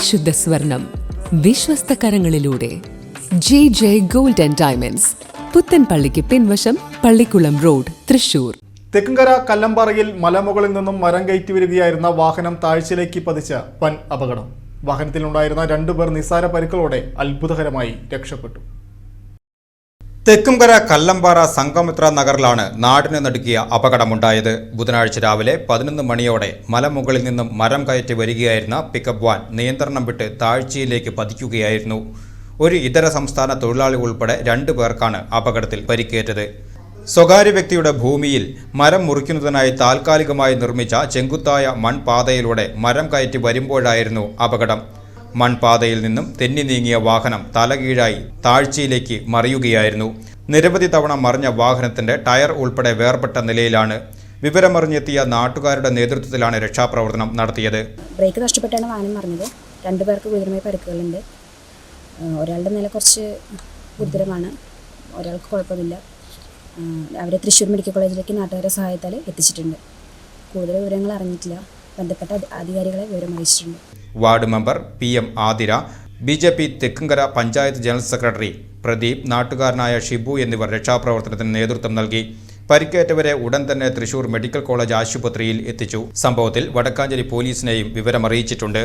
പരിശുദ്ധ സ്വർണം വിശ്വസ്ത കരങ്ങളിലൂടെ J J gold and diamonds പുത്തൻപള്ളിക്ക് പിൻവശം പള്ളിക്കുളം റോഡ് തൃശൂർ. തെക്കുംകര കല്ലമ്പാറയിൽ മലമുകളിൽ നിന്നും മരം കയറ്റി വരികയായിരുന്ന വാഹനം താഴ്ചയിലേക്ക് പതിച്ച വൻ അപകടം. വാഹനത്തിലുണ്ടായിരുന്ന രണ്ടുപേർ നിസ്സാര പരിക്കുകളോടെ അത്ഭുതകരമായി രക്ഷപ്പെട്ടു. തെക്കുംകര കല്ലമ്പാറ സംഗമിത്ര നഗറിലാണ് നാടിന് നടുക്കിയ അപകടമുണ്ടായത്. ബുധനാഴ്ച രാവിലെ പതിനൊന്ന് മണിയോടെ മലമുകളിൽ നിന്നും മരം കയറ്റി വരികയായിരുന്ന പിക്കപ്പ് വാൻ നിയന്ത്രണം വിട്ട് താഴ്ചയിലേക്ക് പതിക്കുകയായിരുന്നു. ഒരു ഇതര സംസ്ഥാന തൊഴിലാളി ഉൾപ്പെടെ രണ്ടു പേർക്കാണ് അപകടത്തിൽ പരിക്കേറ്റത്. സ്വകാര്യ വ്യക്തിയുടെ ഭൂമിയിൽ മരം മുറിക്കുന്നതിനായി താൽക്കാലികമായി നിർമ്മിച്ച ചെങ്കുത്തായ മൺപാതയിലൂടെ മരം കയറ്റി വരുമ്പോഴായിരുന്നു അപകടം. മൺപാതയിൽ നിന്നും തെന്നി നീങ്ങിയ വാഹനം തലകീഴായി താഴ്ചയിലേക്ക് മറിയുകയായിരുന്നു. നിരവധി തവണ മറിഞ്ഞ വാഹനത്തിന്റെ ടയർ ഉൾപ്പെടെ വേർപെട്ട നിലയിലാണ് വിവരമറിഞ്ഞെത്തിയ നാട്ടുകാരുടെ നേതൃത്വത്തിലാണ് രക്ഷാപ്രവർത്തനം നടത്തിയത്. ബ്രേക്ക് നഷ്ടപ്പെട്ടാണ് വാഹനം മറിഞ്ഞത്. രണ്ടുപേർക്ക് ഗുരുതരമായ പരിക്കുകളുണ്ട്. ഒരാളുടെ നില കുറച്ച് ഗുരുതരമാണ്. ഒരാൾക്ക് കുഴപ്പമില്ല അവരെ തൃശ്ശൂർ മെഡിക്കൽ കോളേജിലേക്ക് നാട്ടുകാരുടെ സഹായത്താൽ എത്തിച്ചിട്ടുണ്ട്. കൂടുതൽ വിവരങ്ങൾ അറിഞ്ഞിട്ടില്ല. ബന്ധപ്പെട്ട അധി- അധികാരികളെ വിവരം അറിയിച്ചിട്ടുണ്ട് ward member P M Athira B J P Thekkumkara panchayat general secretary Pradeep നാട്ടുകാരനായ Shibu എന്നിവർ രക്ഷാപ്രവർത്തനത്തിന് നേതൃത്വം നൽകി. പരിക്കേറ്റവരെ ഉടൻ തന്നെ തൃശൂർ മെഡിക്കൽ കോളേജ് ആശുപത്രിയിൽ എത്തിച്ചു. സംഭവത്തിൽ വടക്കാഞ്ചേരി പോലീസിനെയും വിവരമറിയിച്ചിട്ടുണ്ട്.